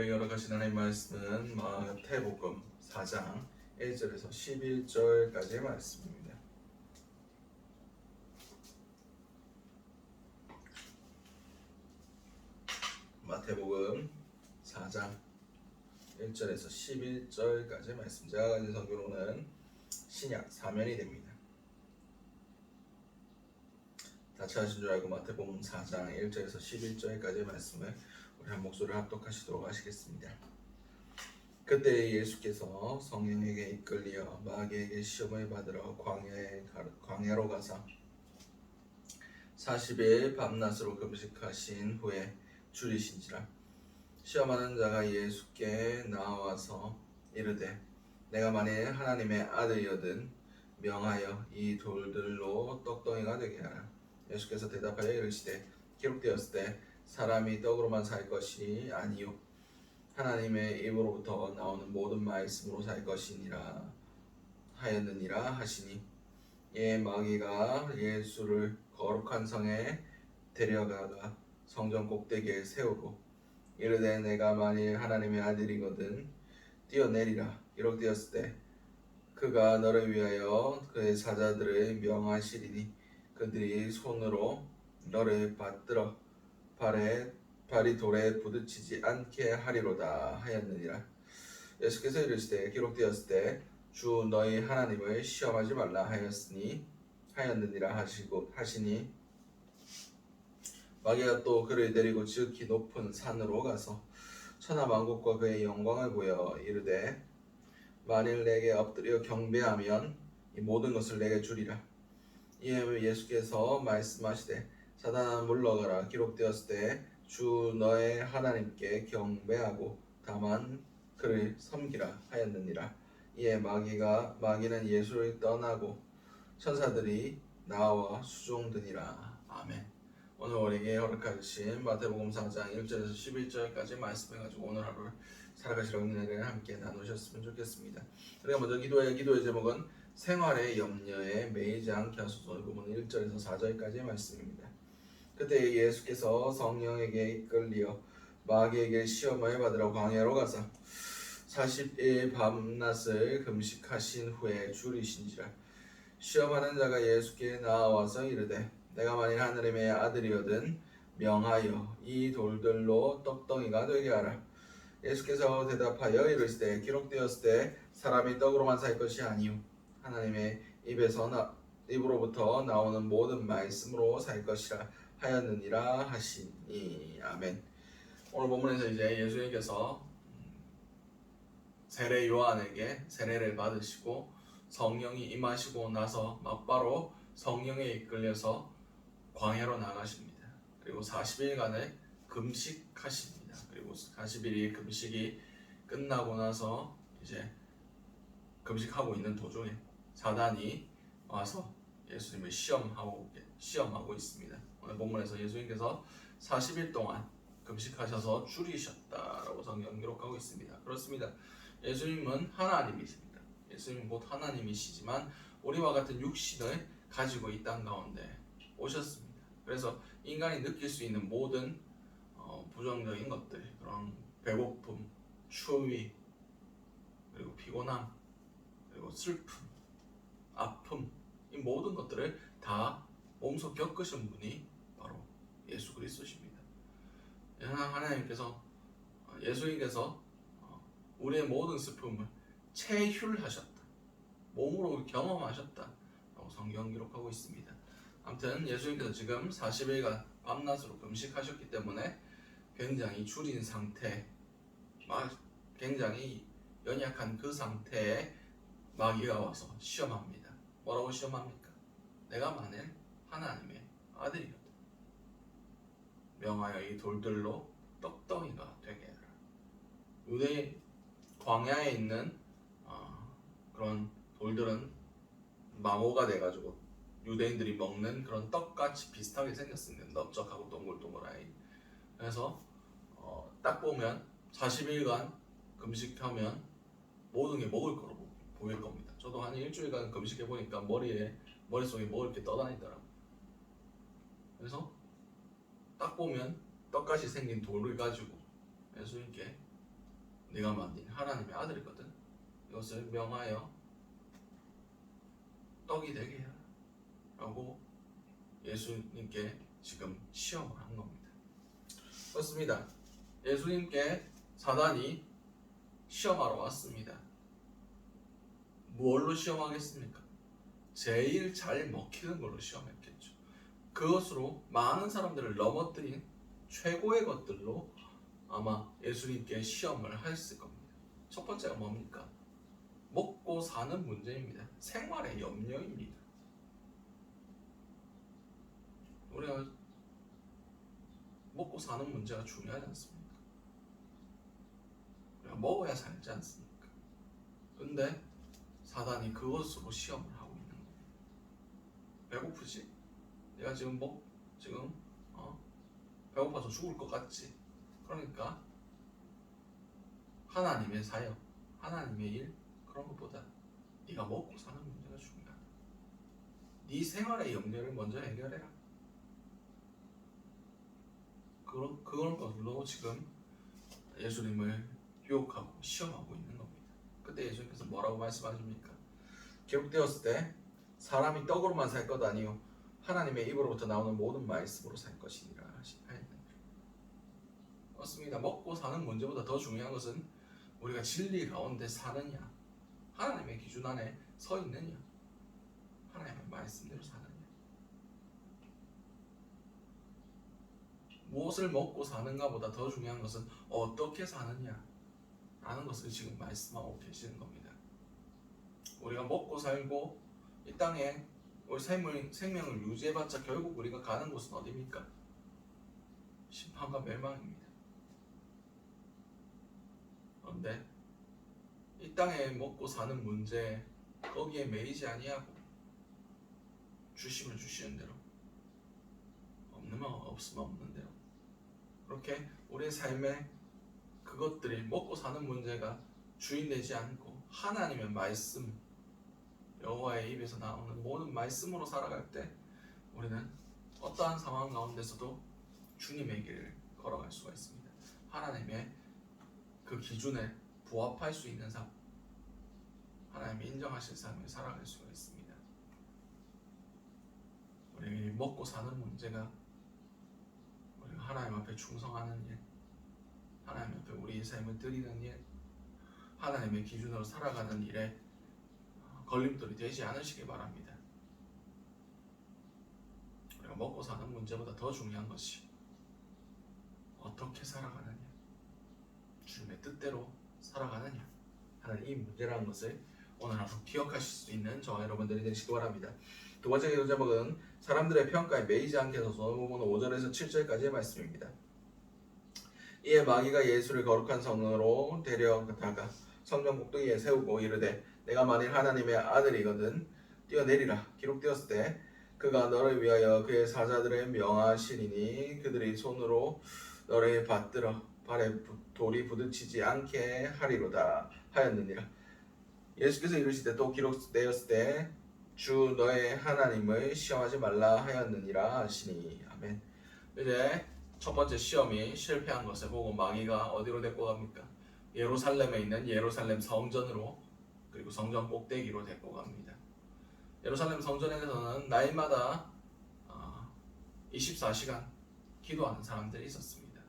우리에게 허락하신 하나님의 말씀은 마태복음 4장 1절에서 11절까지의 말씀입니다. 마태복음 4장 1절에서 11절까지의 말씀. 제가 가진 성경으로는 신약 사면이 됩니다. 다치 하신 줄 알고 마태복음 4장 1절에서 11절까지의 말씀을 우리 한 목소리를 합독하시도록 하시겠습니다. 그때 예수께서 성령에게 이끌리어 마귀에게 시험을 받으러 광야에 가, 광야로 가사 40일 밤낮으로 금식하신 후에 줄이신지라 시험하는 자가 예수께 나와서 이르되 내가 만일 하나님의 아들이거든 명하여 이 돌들로 떡덩이가 되게 하라 예수께서 대답하여 이르시되 기록되었을 때 사람이 떡으로만 살 것이 아니요. 하나님의 입으로부터 나오는 모든 말씀으로 살 것이니라 하였느니라 하시니 예 마귀가 예수를 거룩한 성에 데려가가 성전 꼭대기에 세우고 이르되 내가 만일 하나님의 아들이거든 뛰어내리라. 기록되었을 때 그가 너를 위하여 그의 사자들을 명하시리니 그들이 손으로 너를 받들어 발에 발이 돌에 부딪히지 않게 하리로다 하였느니라. 예수께서 이르시되 기록되었을 때 주 너희 하나님을 시험하지 말라 하였으니 하였느니라 하시고 하시니 마귀가 또 그를 데리고 지극히 높은 산으로 가서 천하 만국과 그의 영광을 보여 이르되 만일 내게 엎드려 경배하면 이 모든 것을 내게 주리라. 이에 예수께서 말씀하시되 사단아 물러가라 기록되었을 때 주 너의 하나님께 경배하고 다만 그를 섬기라 하였느니라 이에 마귀가 마귀는 예수를 떠나고 천사들이 나와 수종드니라 아멘. 오늘 우리에게 허락하신 마태복음 4장 1절에서 11절까지 말씀해가지고 오늘 하루를 살아가시라고 은혜를 함께 나누셨으면 좋겠습니다. 우리가 먼저 기도의 기도의 제목은 생활의 염려에 매이지 않게 하소서 부분 1절에서 4절까지의 말씀입니다. 그때 예수께서 성령에게 이끌리어 마귀에게 시험을 받으러 광야로 가서 40일 밤낮을 금식하신 후에 줄이신지라. 시험하는 자가 예수께 나와서 이르되 내가 만일 하느님의 아들이거든 명하여 이 돌들로 떡덩이가 되게 하라. 예수께서 대답하여 이르시되 기록되었을 때 사람이 떡으로만 살 것이 아니요. 하나님의 입에서 나, 입으로부터 나오는 모든 말씀으로 살 것이라 하였느니라 하시니 아멘 오늘 본문에서 이제 예수님께서 세례 요한에게 세례를 받으시고 성령이 임하시고 나서 막바로 성령에 이끌려서 광야로 나가십니다. 그리고 40일간을 금식하십니다. 그리고 40일이 금식이 끝나고 나서 이제 금식하고 있는 도중에 사단이 와서 예수님을 시험하고 시험하고 있습니다. 오늘 본문에서 예수님께서 40일 동안 금식하셔서 줄이셨다라고 성경 기록하고 있습니다. 그렇습니다. 예수님은 하나님이십니다. 예수님은 곧 하나님이시지만 우리와 같은 육신을 가지고 이 땅 가운데 오셨습니다. 그래서 인간이 느낄 수 있는 모든 어, 부정적인 것들, 그런 배고픔, 추위, 그리고 피곤함, 그리고 슬픔, 아픔, 이 모든 것들을 다 몸소 겪으신 분이 예수 그리스도십니다. 하나님께서 어, 예수님께서 어, 우리의 모든 슬픔을 체휼하셨다. 몸으로 경험하셨다. 라고 성경 기록하고 있습니다. 아무튼 예수님께서 지금 40일간 밤낮으로 금식하셨기 때문에 굉장히 줄인 상태, 굉장히 연약한 그 상태에 마귀가 와서 시험합니다. 뭐라고 시험합니까? 내가 만일 하나님의 아들이거든. 명하여 이 돌들로 떡덩이가 되게 해라. 유대 광야에 있는 어, 그런 돌들은 마모가 돼가지고 유대인들이 먹는 그런 떡같이 비슷하게 생겼습니다. 넓적하고 동글동글하게. 그래서 어, 딱 보면 40일간 금식하면 모든 게 먹을 거로 보일 겁니다. 저도 한 일주일간 금식해 보니까 머리에 머릿속에 먹을 게 떠다니더라고요. 그래서 딱 보면 떡같이 생긴 돌을 가지고 예수님께 네가 만든 하나님의 아들이거든. 이것을 명하여 떡이 되게 해라. 라고 예수님께 지금 시험을 한 겁니다. 그렇습니다. 예수님께 사단이 시험하러 왔습니다. 뭘로 시험하겠습니까? 제일 잘 먹히는 걸로 시험했겠죠. 그것으로 많은 사람들을 넘어뜨린 최고의 것들로 아마 예수님께 시험을 했을 겁니다. 첫 번째가 뭡니까? 먹고 사는 문제입니다. 생활의 염려입니다. 우리가 먹고 사는 문제가 중요하지 않습니까? 우리가 먹어야 살지 않습니까? 근데 사단이 그것으로 시험을 하고 있는 거예요. 배고프지? 내가 지금 먹 지금 어? 배고파서 죽을 것 같지? 그러니까 하나님의 사역, 하나님의 일 그런 것보다 네가 먹고 사는 문제가 중요하다. 네 생활의 염려를 먼저 해결해라. 그런 그런 것으로 지금 예수님을 유혹하고 시험하고 있는 겁니다. 그때 예수님께서 뭐라고 말씀하십니까? 기록되었을 때 사람이 떡으로만 살 것 아니요 하나님의 입으로부터 나오는 모든 말씀으로 살 것이니라 하시나요? 맞습니다. 먹고 사는 문제보다 더 중요한 것은 우리가 진리 가운데 사느냐, 하나님의 기준 안에 서 있느냐, 하나님의 말씀대로 사느냐. 무엇을 먹고 사는가보다 더 중요한 것은 어떻게 사느냐 라는 것을 지금 말씀하고 계시는 겁니다. 우리가 먹고 살고 이 땅에 우리 생명, 생명을 유지해봤자 결국 우리가 가는 곳은 어디입니까? 심판과 멸망입니다. 그런데 이 땅에 먹고 사는 문제 거기에 매이지 아니하고 주시면 주시는 대로 없으면 없으면 없는 대로 그렇게 우리의 삶에 그것들이 먹고 사는 문제가 주인 되지 않고 하나님의 말씀 여호와의 입에서 나오는 모든 말씀으로 살아갈 때 우리는 어떠한 상황 가운데서도 주님의 길을 걸어갈 수가 있습니다. 하나님의 그 기준에 부합할 수 있는 삶, 하나님이 인정하실 삶을 살아갈 수가 있습니다. 우리 먹고 사는 문제가 우리가 하나님 앞에 충성하는 일, 하나님 앞에 우리의 삶을 드리는 일, 하나님의 기준으로 살아가는 일에 걸림돌이 되지 않으시기 바랍니다. 우리가 먹고 사는 문제보다 더 중요한 것이 어떻게 살아가느냐, 주님의 뜻대로 살아가느냐 하는 이 문제라는 것을 오늘 하루 기억하실 수 있는 저와 여러분들이 되시기 바랍니다. 두 번째 기도 제목은 사람들의 평가에 매이지 않게 해서 부분은 5절에서 7절까지의 말씀입니다. 이에 마귀가 예수를 거룩한 성으로 데려다가 성전 꼭대기에 세우고 이르되 내가 만일 하나님의 아들이거든 뛰어내리라. 기록되었을 때 그가 너를 위하여 그의 사자들을 명하시리니 그들이 손으로 너를 받들어 발에 부- 돌이 부딪히지 않게 하리로다 하였느니라. 예수께서 이르시되 또 기록되었을 때 주 너의 하나님을 시험하지 말라 하였느니라 하시니. 아멘. 이제 첫 번째 시험이 실패한 것을 보고 마귀가 어디로 데리고 갑니까? 예루살렘에 있는 예루살렘 성전으로 그리고 성전 꼭대기로 데리고 갑니다. 예루살렘 성전에서는 날마다 어, 24시간 기도하는 사람들이 있었습니다.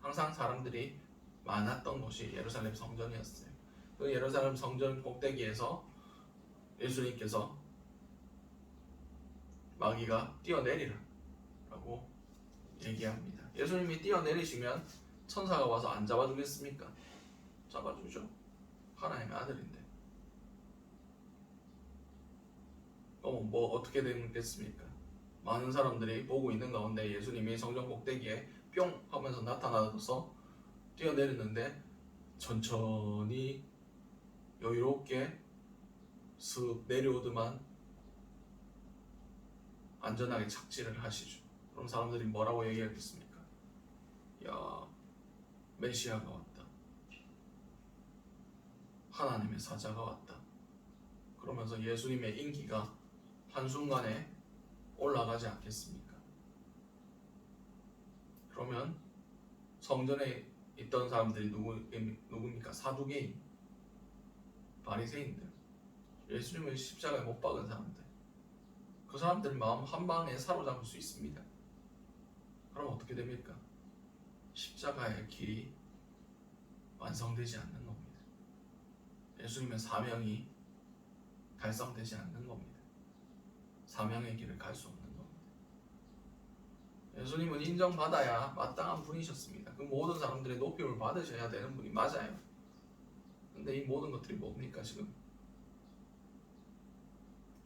항상 사람들이 많았던 곳이 예루살렘 성전이었어요. 그 예루살렘 성전 꼭대기에서 예수님께서 마귀가 뛰어내리라 라고 얘기합니다. 예수님이 뛰어내리시면 천사가 와서 안 잡아주겠습니까? 잡아주죠. 하나님의 아들인데. 어, 뭐 어떻게 되겠습니까? 많은 사람들이 보고 있는 가운데 예수님이 성전 꼭대기에 뿅 하면서 나타나서 뛰어내리는데 천천히 여유롭게 슥 내려오더만 안전하게 착지를 하시죠. 그럼 사람들이 뭐라고 얘기하겠습니까? 야, 메시아가 왔다. 하나님의 사자가 왔다. 그러면서 예수님의 인기가 한순간에 올라가지 않겠습니까? 그러면 성전에 있던 사람들이 누구 누굽니까? 사두개인, 바리새인들, 예수님을 십자가에 못 박은 사람들. 그 사람들 마음 한 방에 사로잡을 수 있습니다. 그럼 어떻게 됩니까? 십자가의 길이 완성되지 않는 겁니다. 예수님의 사명이 달성되지 않는 겁니다. 사명의 길을 갈 수 없는 겁니다. 예수님은 인정받아야 마땅한 분이셨습니다. 그 모든 사람들의 높임을 받으셔야 되는 분이 맞아요. 근데 이 모든 것들이 뭡니까 지금?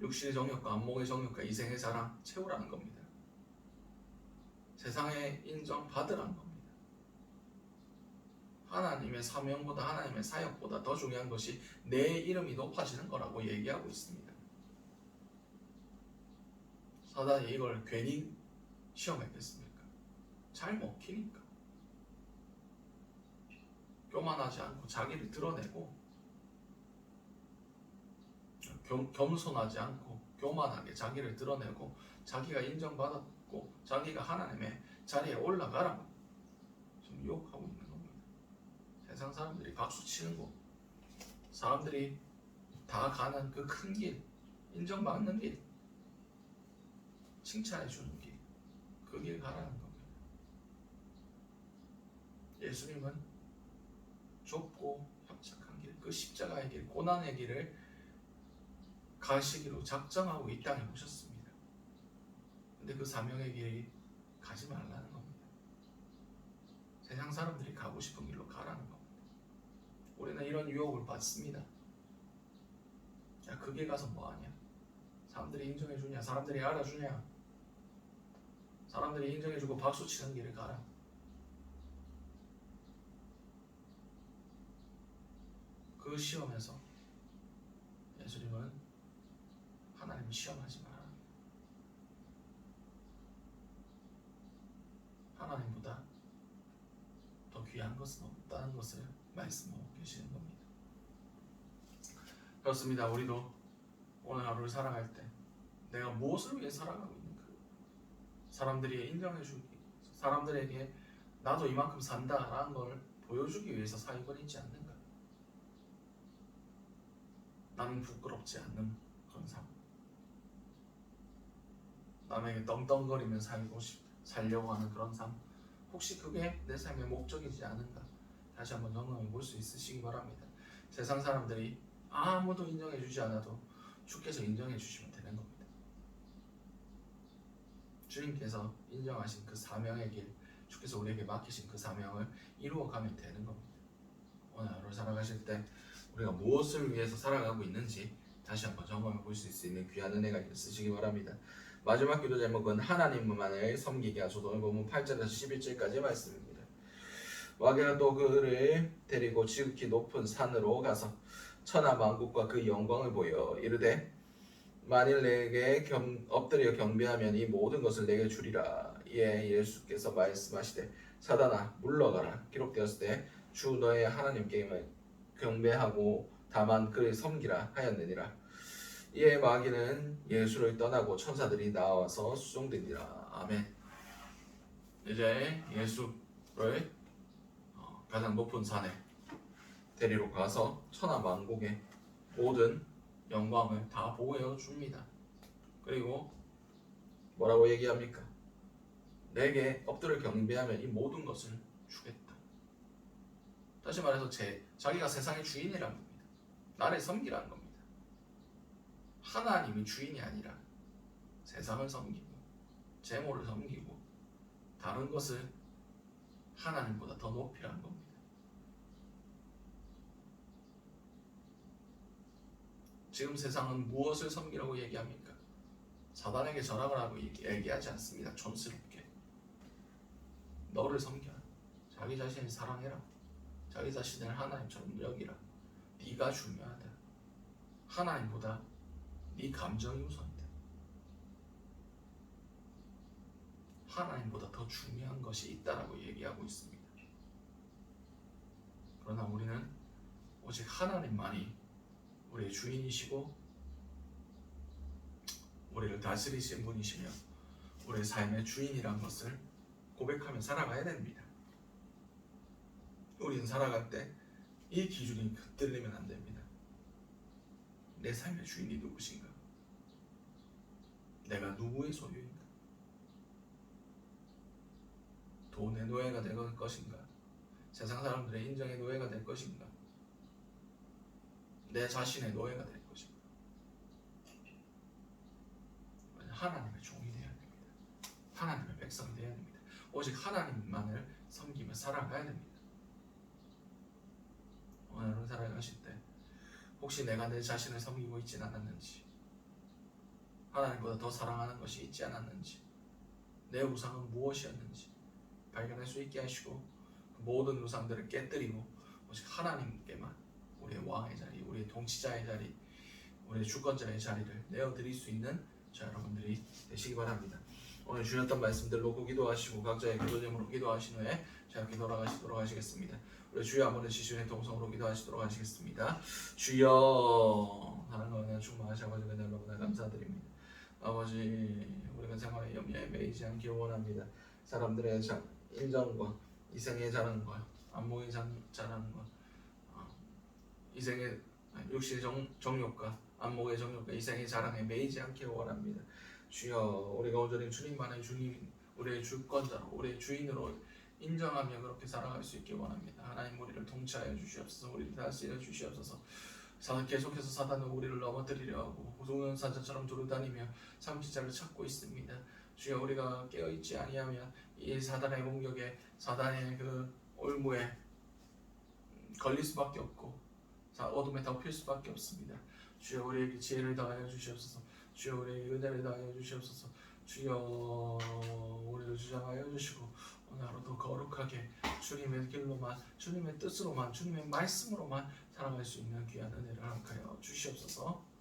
육신의 정욕과 안목의 정욕과 이생의 자랑 채우라는 겁니다. 세상에 인정받으라는 겁니다. 하나님의 사명보다 하나님의 사역보다 더 중요한 것이 내 이름이 높아지는 거라고 얘기하고 있습니다. 사단이 이걸 괜히 시험했겠습니까? 잘 먹히니까. 교만하지 않고 자기를 드러내고 겸, 겸손하지 않고 교만하게 자기를 드러내고 자기가 인정받았고 자기가 하나님의 자리에 올라가라고 지금 유혹하고 있는 겁니다. 세상 사람들이 박수 치는 곳, 사람들이 다 가는 그 큰 길, 인정받는 길, 칭찬해 주는 길, 그길 가라는 겁니다. 예수님은 좁고 협착한 길, 그 십자가의 길, 고난의 길을 가시기로 작정하고 이 땅에 오셨습니다. 근데 그 사명의 길이 가지 말라는 겁니다. 세상 사람들이 가고 싶은 길로 가라는 겁니다. 우리는 이런 유혹을 받습니다. 야, 그길 가서 뭐 하냐? 사람들이 인정해 주냐? 사람들이 알아주냐? 사람들이 인정해 주고 박수 치는 길을 가라. 그 시험에서 예수님은 하나님 시험하지 마라. 하나님보다 더 귀한 것은 없다는 것을 말씀하고 계시는 겁니다. 그렇습니다. 우리도 오늘 하루를 살아갈 때 내가 무엇을 위해 살아가고? 사람들이 인정해 주기, 사람들에게 나도 이만큼 산다라는 걸 보여주기 위해서 있지 않는가? 나는 부끄럽지 않는 그런 삶. 남에게 떵떵거리며 살고 싶, 살려고 하는 그런 삶. 혹시 그게 내 삶의 목적이지 않은가? 다시 한번 점검해 볼 수 있으시기 바랍니다. 세상 사람들이 아무도 인정해 주지 않아도 주께서 인정해 주시면 되는 겁니다. 주님께서 인정하신 그 사명의 길, 주께서 우리에게 맡기신 그 사명을 이루어가면 되는 겁니다. 오늘 하루 살아가실 때 우리가 무엇을 위해서 살아가고 있는지 다시 한번 점검해 볼 수 있는 귀한 은혜가 있으시기 바랍니다. 마지막 기도 제목은 하나님만을 섬기게 하소서 오늘 본문 8절에서 11절까지 말씀입니다. 마귀가 또 그를 데리고 지극히 높은 산으로 가서 천하 만국과 그 영광을 보여 이르되 만일 내게 겸, 엎드려 경배하면 이 모든 것을 내게 주리라. 이에 예수께서 말씀하시되 사단아 물러가라. 기록되었을 때 주 너의 하나님께 경배하고 다만 그를 섬기라 하였느니라. 이에 마귀는 예수를 떠나고 천사들이 나와서 수종되니라. 아멘. 이제 예수를 어, 가장 높은 산에 데리러 가서 천하 만국의 모든 영광을 다 보여 줍니다. 그리고 뭐라고 얘기합니까? 내게 엎드려 경배하면 이 모든 것을 주겠다. 다시 말해서 제 자기가 세상의 주인이라는 겁니다. 나를 섬기라는 겁니다. 하나님이 주인이 아니라 세상을 섬기고 재물을 섬기고 다른 것을 하나님보다 더 높이라는 겁니다. 지금 세상은 무엇을 섬기라고 얘기합니까? 사단에게 전학을 하고 얘기하지 않습니다. 촌스럽게 너를 섬겨라. 자기 자신을 사랑해라. 자기 자신을 하나님처럼 여기라. 네가 중요하다. 하나님보다 네 감정이 우선이다. 하나님보다 더 중요한 것이 있다라고 얘기하고 있습니다. 그러나 우리는 오직 하나님만이 우리의 주인이시고 우리를 다스리신 분이시며 우리의 삶의 주인이란 것을 고백하며 살아가야 됩니다. 우리는 살아갈 때 이 기준이 흔들리면 안 됩니다. 내 삶의 주인이 누구신가? 내가 누구의 소유인가? 돈의 노예가 될 것인가? 세상 사람들의 인정의 노예가 될 것인가? 내 자신의 노예가 될 것인가? 하나님의 종이 되어야 됩니다. 하나님의 백성이 되어야 됩니다. 오직 하나님만을 섬기며 살아가야 됩니다. 오늘은 살아가실 때 혹시 내가 내 자신을 섬기고 있지는 않았는지 하나님보다 더 사랑하는 것이 있지 않았는지 내 우상은 무엇이었는지 발견할 수 있게 하시고 그 모든 우상들을 깨뜨리고 오직 하나님께만 우리의 왕의 자리, 우리의 통치자의 자리, 우리의 주권자의 자리를 내어드릴 수 있는 저 여러분들이 되시기 바랍니다. 오늘 주셨던 말씀들 놓고 기도하시고 각자의 기도 제목으로 기도하신 후에 자 이렇게 돌아가시도록 하시겠습니다. 우리 주여 아버지 지수의 동성으로 기도하시도록 하시겠습니다. 주여 하나님 충만하시 아버지 그날 너무나 감사드립니다. 아버지 우리가 생활의 염려에 매이지 않길 원합니다. 사람들의 자, 인정과 이생의 자랑과 안목의 장, 자랑과 어, 이생의 육신의 정, 정욕과 안목의 정욕과 이생의 자랑에 매이지 않길 원합니다. 주여 우리가 온전히 주님만의 주님 우리의 주권자로 우리의 주인으로 인정하며 그렇게 살아갈 수 있길 원합니다. 하나님 우리를 통치하여 주시옵소서 우리를 다스려 주시옵소서 사- 계속해서 사단은 우리를 넘어뜨리려 하고 우는 사자처럼 두루다니며 삼지자를 찾고 있습니다. 주여 우리가 깨어있지 아니하면 이 사단의 공격에 사단의 그 올무에 음, 걸릴 수밖에 없고 사- 어둠에 덮일 수밖에 없습니다. 주여 우리에게 지혜를 더하여 주시옵소서. 주여 우리에게 은혜를 더하여 주시옵소서. 주여 우리를 주장하여 주시고 오늘 하루도 거룩하게 주님의 길로만 주님의 뜻으로만 주님의 말씀으로만 살아갈 수 있는 귀한 은혜를 허락하여 주시옵소서.